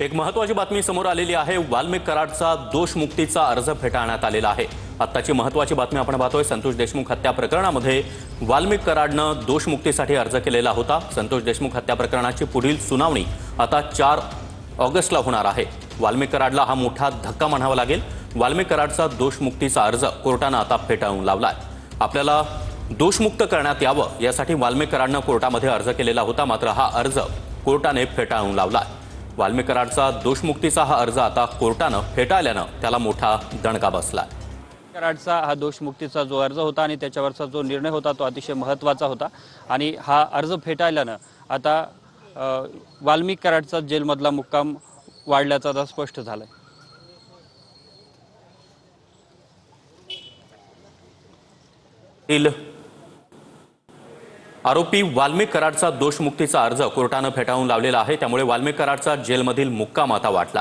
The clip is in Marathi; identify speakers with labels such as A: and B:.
A: एक महत्वाची बातमी समोर आलेली आहे. वाल्मिक कराडचा दोषमुक्तीचा अर्ज फेटाळण्यात आलेला आहे. आत्ताची महत्वाची बातमी आपण पाहतोय. संतोष देशमुख हत्या प्रकरणामध्ये वाल्मिक कराडनं दोषमुक्तीसाठी अर्ज केलेला होता. संतोष देशमुख हत्या प्रकरणाची पुढील सुनावणी आता चार ऑगस्टला होणार आहे. वाल्मिक कराडला हा मोठा धक्का म्हणावा लागेल. वाल्मिक कराडचा दोषमुक्तीचा अर्ज कोर्टानं आता फेटाळून लावलाय. आपल्याला दोषमुक्त करण्यात यावं यासाठी वाल्मिक कराडनं कोर्टामध्ये अर्ज केलेला होता. मात्र हा अर्ज कोर्टाने फेटाळून लावलाय. आहे कराडचा दोषमुक्तीचा हा अर्ज आता कोर्टानं फेटाळल्यानं त्याला मोठा दणका बसलाय
B: कराडचा हा दोषमुक्तीचा जो अर्ज होता आणि त्याच्यावरचा जो निर्णय होता तो अतिशय महत्त्वाचा होता आणि हा अर्ज फेटाळल्यानं आता वाल्मिक कराडचा जेलमधला मुक्काम वाढल्याचा आता स्पष्ट झालाय.
A: तील आरोपी वाल्मिक कराडचा दोषमुक्तीचा अर्ज कोर्टानं फेटाळून लावलेला आहे त्यामुळे वाल्मिक कराडचा जेलमधील मुक्काम आता वाटला.